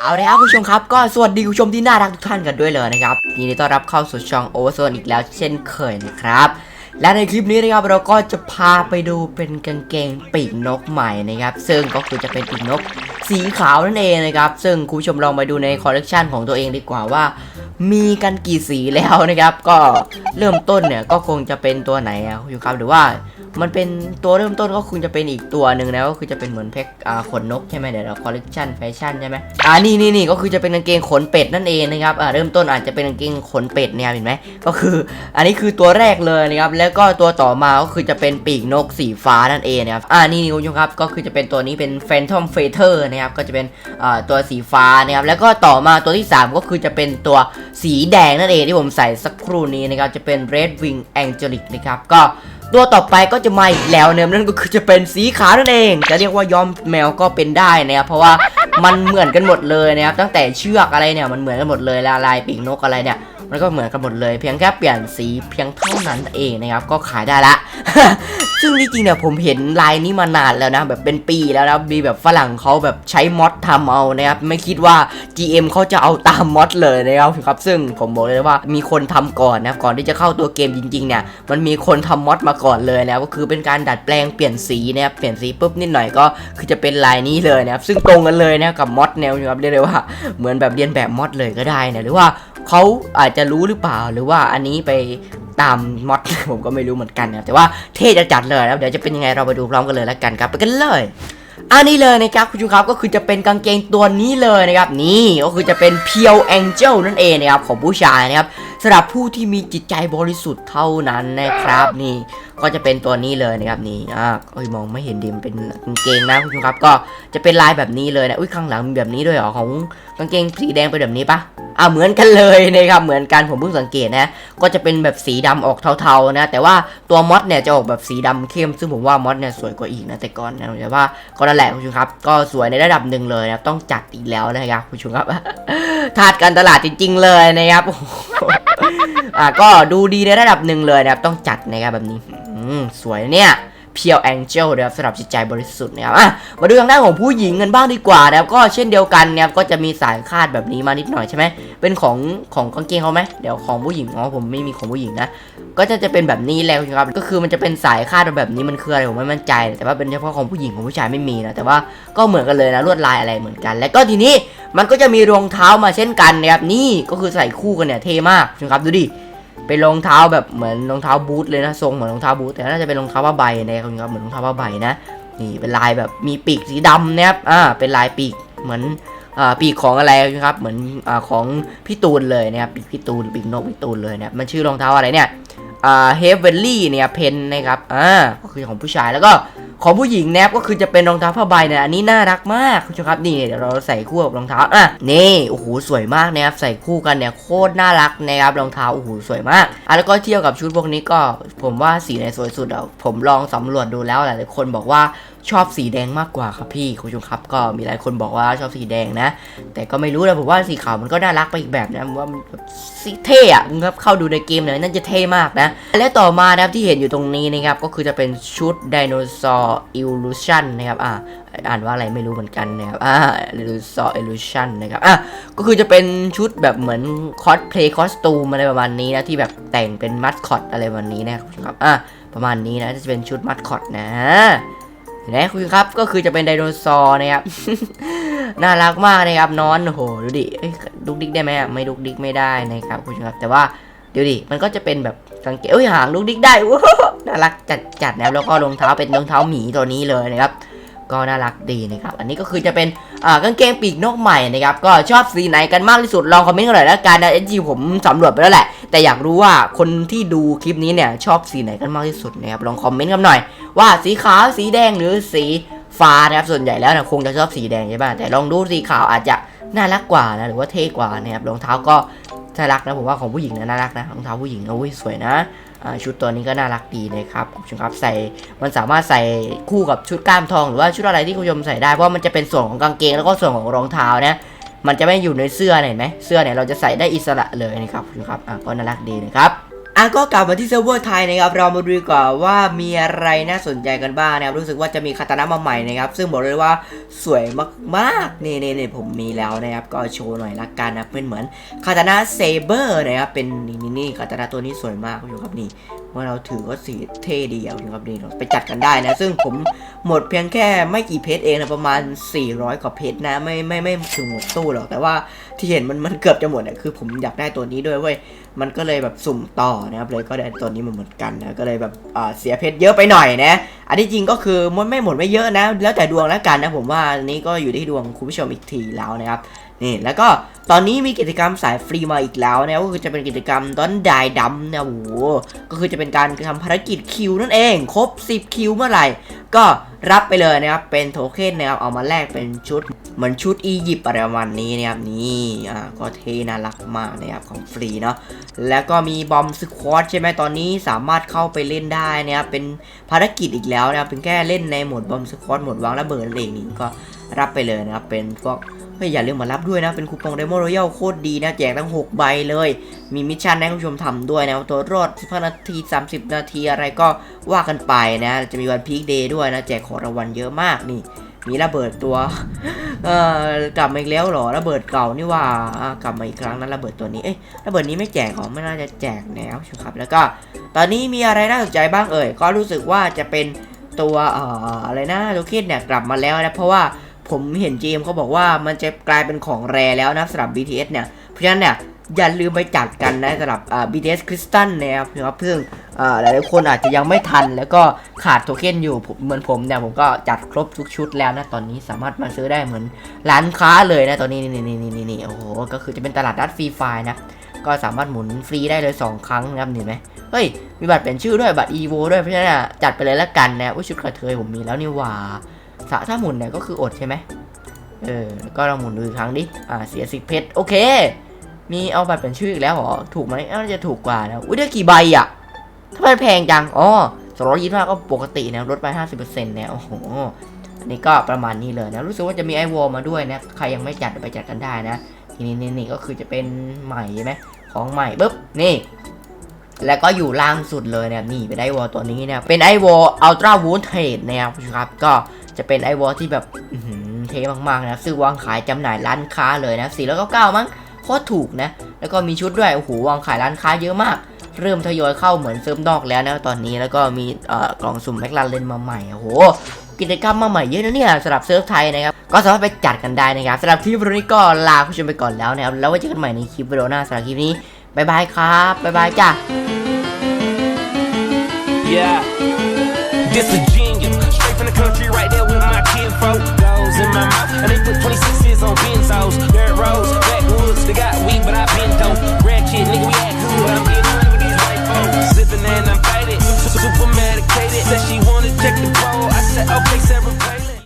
เอาละครับคุณผู้ชมครับก็สวัสดีคุณผู้ชมที่น่ารักทุกท่านกันด้วยเลยนะครับยินดีต้อนรับเข้าสู่ช่องโอเวอร์โซนอีกแล้วเช่นเคยนะครับ และในคลิปนี้นะครับเราก็จะพาไปดูเป็นกางเกงปีกนกใหม่นะครับ ซึ่งก็คือจะเป็นปีกนกสีขาวนั่นเองนะครับ ซึ่งคุณผู้ชมลองไปดูในคอลเลกชันของตัวเองดีกว่าว่า มีกันกี่สีแล้วนะครับ ก็เริ่มต้นเนี่ยก็คงจะเป็นตัวไหนอะคุณผู้ชมครับหรือว่า มันเป็นตัวเริ่มต้นก็คงจะเป็นอีกตัวหนึ่งนะก็คือจะเป็นเหมือนแพ็คขนนกใช่ไหมเดี๋ยวเราคอลเลกชันแฟชั่นใช่ไหมอ่านี่นี่นี่ก็คือจะเป็นกางเกงขนเป็ดนั่นเองนะครับอ่าเริ่มต้นอาจจะเป็นกางเกงขนเป็ดเนี่ยเห็นไหมก็คือ อันนี้คือตัวแรกเลยนะครับแล้วก็ตัวต่อมาก็คือจะเป็นปีกนกสีฟ้านั่นเองนะครับอ่านี่นี่คุณผู้ชมครับก็คือจะเป็นตัวนี้เป็น Phantom Feather นะครับก็จะเป็นอ่าตัวสีฟ้านะครับแล้วก็ต่อมาตัวที่สามก็คือจะเป็นตัวสีแดงนั่นเองที่ผมใส่สักครู่นี้นะครับจะเป็น Red Wing Angelic นะครับก็ ตัวต่อไปก็จะมาอีกแล้วเนี่ยนั่นก็คือจะเป็นสีขาวนั่นเอง จะเรียกว่าย้อมแมวก็เป็นได้นะครับเพราะว่ามันเหมือนกันหมดเลยนะครับตั้งแต่เชือกอะไรเนี่ยมันเหมือนกันหมดเลยลายปีกนกอะไรเนี่ย มันก็เหมือนกันหมดเลยเพียงแค่เปลี่ยนสีเพียงเท่านั้นเองนะครับก็ขายได้ละ ซึ่งจริงๆเนี่ยผมเห็นลายนี้มานานแล้วนะแบบเป็นปีแล้วนะมีแบบฝรั่งเขาแบบใช้มอดทำเอานะครับไม่คิดว่า GM เขาจะเอาตามมอดเลยนะครับครับซึ่งผมบอกเลยว่ามีคนทำก่อนนะก่อนที่จะเข้าตัวเกมจริงๆเนี่ยมันมีคนทำมอดมาก่อนเลยนะก็คือเป็นการดัดแปลงเปลี่ยนสีนะครับเปลี่ยนสีปุ๊บนิดหน่อยก็คือจะเป็นลายนี้เลยนะครับซึ่งตรงกันเลยนะกับมอดแนวนะครับเรียกได้ว่าเหมือนแบบเรียนแบบมอดเลยก็ได้นะหรือว่า เขาอาจจะรู้หรือเปล่าหรือว่าอันนี้ไปตามมอดผมก็ไม่รู้เหมือนกันนะแต่ว่าเท่จะจัดเลยนะครับเดี๋ยวจะเป็นยังไงเราไปดูพร้อมกันเลยแล้วกันครับไปกันเลยอันนี้เลยนะครับคุณผู้ชมครับก็คือจะเป็นกางเกงตัวนี้เลยนะครับนี่ก็คือจะเป็นเพียวแองเจิลนั่นเองนะครับของผู้ชายนะครับสำหรับผู้ที่มีจิตใจบริสุทธิ์เท่านั้นนะครับนี่ก็จะเป็นตัวนี้เลยนะครับนี่อ่าเอ้ยมองไม่เห็นดิมเป็นกางเกงนะคุณผู้ชมครับก็จะเป็นลายแบบนี้เลยนะอุ้ยข้างหลังมีแบบนี้ด้วยเหรอของกางเกงสีแดงเป็นแบบนี้ปะ อ่าเหมือนกันเลยนะครับเหมือนกันผมเพิ่งสังเกตนะ ก็จะเป็นแบบสีดำออกเทาๆนะ แต่ว่าตัวมอสเนี่ยจะออกแบบสีดำเข้ม ซึ่งผมว่ามอสเนี่ยสวยกว่าอีกนะแต่ก่อนนะแต่ว่าก็นั่นแหละคุณชมครับก็สวยในระดับหนึ่งเลยนะต้องจัดอีกแล้วนะครับคุณชมครับทาดการตลาดจริง ๆ เลยนะครับโอ้โหอะก็ดูดีในระดับหนึ่งเลยนะครับต้องจัดนะครับแบบนี้อืมสวยเนี่ย เพียวแองเจิลนะครับสำหรับจิตใจบริสุทธิ์นะครับอะมาดูทางด้านของผู้หญิงกันบ้างดีกว่านะครับก็เช่นเดียวกันนะครับก็จะมีสายคาดแบบนี้มานิดหน่อยใช่ไหมเป็นของของกางเกงเขาไหมเดี๋ยวของผู้หญิงอ๋อผมไม่มีของผู้หญิงนะก็จะจะเป็นแบบนี้แล้วครับก็คือมันจะเป็นสายคาดแบบนี้มันคืออะไรผมไม่มั่นใจ แต่ว่าเป็นเฉพาะของผู้หญิงของผู้ชายไม่มีนะแต่ว่าก็เหมือนกันเลยนะลวดลายอะไรเหมือนกัน แล้วก็ทีนี้มันก็จะมีรองเท้ามาเช่นกันนะครับนี่ก็คือใส่คู่กันเนี่ยเท่มากนะครับดูดิ เป็นรองเท้าแบบเหมือนรองเท้าบูทเลยนะทรงเหมือนรองเท้าบูทแต่น่าจะเป็นรองเท้าผ้าใบนะครับเหมือนรองเท้าผ้าใบนะนี่เป็นลายแบบมีปีกสีดำนะครับอ่าเป็นลายปีกเหมือนอ่าปีกของอะไรนะครับเหมือนอ่าของพี่ตูนเลยนะครับปีกพี่ตูนปีกนกพี่ตูนเลยนะมันชื่อรองเท้าอะไรเนี่ยอ่าเฮฟเวลลี่เนี่ยเพนนะครับอ่าก็คือของผู้ชายแล้วก็ ของผู้หญิงแนบก็คือจะเป็นรองเท้าผ้าใบเนี่ยอันนี้น่ารักมากคุณผู้ชมครับนี่เดี๋ยวเราใส่คู่กับรองเท้าอะนี่โอ้โหสวยมากนะครับใส่คู่กันเนี่ยโคตรน่ารักนะครับรองเท้าโอ้โหสวยมากอะแล้วก็เที่ยวกับชุดพวกนี้ก็ผมว่าสีไหนสวยสุดอะผมลองสำรวจดูแล้วหลายๆคนบอกว่า ชอบสีแดงมากกว่าครับพี่คุณผู้ชมครับ ก็มีหลายคนบอกว่าชอบสีแดงนะ แต่ก็ไม่รู้นะผมว่าสีขาวมันก็น่ารักไปอีกแบบนะว่ามันสีเท่อะครับเข้าดูในเกมเนี่ยน่าจะเท่มากนะ และต่อมานะครับที่เห็นอยู่ตรงนี้นะครับก็คือจะเป็นชุดไดโนเสาร์อิลูชันนะครับอ่าอ่านว่าอะไรไม่รู้เหมือนกันนะครับอ่าไดโนเสาร์อิลูชันนะครับอะก็คือจะเป็นชุดแบบเหมือนคอสเพลย์คอสตูมอะไรประมาณนี้นะที่แบบแต่งเป็นมัดคอตอะไรประมาณนี้นะครับอะประมาณนี้นะจะเป็นชุดมัดคอตนะ เห็นไหมคุณครับก็คือจะเป็นไดโนเสาร์นะครับ น่ารักมากนะครับนอนโอ้โหดูดิเอ้ยดุกดิกได้ไหมอะไม่ดุกดิกไม่ได้นะครับคุณผู้ชมครับ แต่ว่าเดี๋ยวดิมันก็จะเป็นแบบกางเกงเอ้ยหางดุกดิกได้ว้าวน่ารักจัดจัดนะครับแล้วก็รองเท้าเป็นรองเท้าหมีตัวนี้เลยนะครับ ก็น่ารักดีนะครับ อันนี้ก็คือจะเป็นอ่ากางเกงปีกนกใหม่นะครับ ก็ชอบสีไหนกันมากที่สุดลองคอมเมนต์กันหน่อยแล้วกันนะเอจีผมสำรวจไปแล้วแหละ แต่อยากรู้ว่าคนที่ดูคลิปนี้เนี่ยชอบสีไหนกันมากที่สุดนะครับลองคอมเมนต์กันหน่อย ว่าสีขาวสีแดงหรือสีฟ้านะครับส่วนใหญ่แล้วนะคงจะชอบสีแดงใช่ป่ะแต่ลองดูสีขาวอาจจะน่ารักกว่านะหรือว่าเท่กว่านะครับรองเท้าก็น่ารักนะผมว่าของผู้หญิงนะน่ารักนะรองเท้าผู้หญิงนะอุ้ยสวยนะชุดตัวนี้ก็น่ารักดีนะครับคุณผู้ชมครับใส่มันสามารถใส่คู่กับชุดกล้ามทอง หรือว่าชุดอะไรที่คุณผู้ชมใส่ได้เพราะมันจะเป็นส่วนของกางเกงแล้วก็ส่วนของรองเท้านะ มันจะไม่อยู่ในเสื้อเห็นไหมเสื้อเนี่ยเราจะใส่ได้อิสระเลยนะครับคุณครับอ่าก็น่ารักดีนะครับอะก็กลับมาที่เซิร์ฟเวอร์ไทยนะครับเรามาดูกว่าว่ามีอะไรน่าสนใจกันบ้างนะครับรู้สึกว่าจะมีคาตานะมาใหม่นะครับซึ่งบอกเลยว่าสวยมากๆนี่นี่นี่ผมมีแล้วนะครับก็โชว์หน่อยละกันนะเป็นเหมือนคาตานะเซเบอร์นะครับเป็นนี่นี่นี่คาตานะตัวนี้สวยมากคุณผู้ชมครับนี่ว่าเราถือก็สีเท่ดีอะคุณผู้ชมครับดีเราไปจัดกันได้นะ ซึ่งผมหมดเพียงแค่ไม่กี่เพจเองนะประมาณ 400 กว่าเพจนะ ไม่ไม่ไม่ถึงหมดตู้หรอก แต่ว่าที่เห็นมันมันเกือบจะหมดเนี่ยคือผมอยากได้ตัวนี้ด้วยเว้ยมันก็เลยแบบสุ่มต่อนะครับเลยก็ได้ตัวนี้มาเหมือนกันนะก็เลยแบบอ่าเสียเพจเยอะไปหน่อยนะ อันที่จริงก็คือมันไม่หมดไม่เยอะนะ แล้วแต่ดวงแล้วกันนะผมว่านี้ก็อยู่ที่ดวงคุณผู้ชมอีกทีแล้วนะครับนี่แล้วก็ตอนนี้มีกิจกรรมสายฟรีมาอีกแล้วนะก็คือจะเป็นกิจกรรมต้นดายดำนะโอ้โหก็คือจะเป็นการทำภารกิจคิวนั่นเอง ครบ 10 คิวเมื่อไหร่ ก็รับไปเลยนะครับ เป็นโทเค็นนะครับ เอามาแลกเป็นชุด เหมือนชุดอียิปต์อะไรประมาณนี้นะครับ นี่อ่าก็เทน่ารักมากนะครับ ของฟรีเนาะ แล้วก็มีบอมสควอตใช่ไหมตอนนี้สามารถเข้าไปเล่นได้นะครับ เป็นภารกิจอีกแล้วนะครับ เป็นแค่เล่นในโหมดบอมสควอตโหมดวางระเบิดนั่นเองนี่ก็รับไปเลยนะครับ เป็นพวกเฮ้ยอย่าลืมมารับด้วยนะ เป็นคูปองเดโมรอยัลโคตรดีนะแจกทั้ง 6 ใบเลย มีมิชชั่นให้คุณผู้ชมทำด้วยนะตัวรอด15นาที 30 นาทีอะไรก็ว่ากันไปนะ จะมีวันพีคเดย์ด้วยนะ แจกของรางวัลเยอะมากนี่ มีระเบิดตัว เอ่อกลับมาอีกแล้วหรอระเบิดเก่านี่ว่า กลับมาอีกครั้งนั้นระเบิดตัวนี้ เอ๊ะระเบิดนี้ไม่แจกหรอไม่น่าจะแจกแล้วใช่ครับ แล้วก็ ตอนนี้มีอะไรน่าสนใจบ้างเอ่ย ก็รู้สึกว่าจะเป็นตัวเอ่ออะไรนะโลเคนเนี่ยกลับมาแล้วนะเพราะว่าผมเห็น GM เขาบอกว่ามันจะกลายเป็นของแรแล้วนะสำหรับ BTS เนี่ย เพราะฉะนั้นเนี่ย อย่าลืมไปจัดกันนะสำหรับ BTS Crystal นะครับนะครับเพิ่งอ่าหลายๆคนอาจจะยังไม่ทัน แล้วก็ขาดโทเค็นอยู่เหมือนผมเนี่ยผมก็จัดครบทุกชุดแล้วนะตอนนี้สามารถมาซื้อได้เหมือนร้านค้าเลยนะตอนนี้นี่นี่นี่นี่โอ้โหก็คือจะเป็นตลาดนัดฟรีไฟนะก็สามารถหมุนฟรีได้เลย 2 ครั้งนะครับเห็นไหมเฮ้ยมีบัตรเปลี่ยนชื่อด้วยบัตร EVO ด้วยเพราะฉะนั้นจัดไปเลยละกันนะว่าชุดกระเทยผมมีแล้วนี่ว่าถ้าถ้าหมุนเนี่ยก็คืออดใช่ไหมเออแล้วก็เราหมุนดูอีกครั้งดิอ่าเสียสิบเพชรโอเค มีเอาบัตรเป็นชื่ออีกแล้วเหรอ ถูกไหมน่าจะถูกกว่านะ อุ้ยได้กี่ใบอะทำไมแพงจัง อ๋อสองร้อยยี่สิบห้าก็ปกตินะลดไปห้าสิบเปอร์เซ็นต์เนี่ยโอ้โห อันนี้ก็ประมาณนี้เลยนะ รู้สึกว่าจะมีไอวอลมาด้วยนะ ใครยังไม่จัดไปจัดกันได้นะ ทีนี้นี่นี่ก็คือจะเป็นใหม่ใช่ไหมของใหม่ปุ๊บ นี่ แล้วก็อยู่ล่างสุดเลยเนี่ยนี่เป็นไอวอลตัวนี้เนี่ยเป็นไอวอลอัลตร้าวูนเทดนะครับ ก็จะเป็นไอวอลที่แบบเท่มากๆนะ ซื้อวางขายจำหน่ายร้านค้าเลยนะสี่ร้อยเก้าเก้ามั้ง คตรถูกนะ แล้วก็มีชุดด้วย โอ้โห วางขายร้านค้าเยอะมาก เริ่มทยอยเข้าเหมือนเซิร์ฟนอกแล้วนะตอนนี้ แล้วก็มีกล่องสุ่มแมคลาเรนมาใหม่ โอ้โห กิจกรรมมาใหม่เยอะนะเนี่ยสำหรับเซิร์ฟไทยนะครับ ก็สามารถไปจัดกันได้นะครับสำหรับคลิปวิดีโอนี้ก็ลาผู้ชมไปก่อนแล้วนะครับ แล้วไว้เจอกันใหม่ในคลิปวิดีโอหน้าสำหรับคลิปนี้บายบายครับ บ๊ายบายจ้า Yeah. This a genius. Straight from the country, right there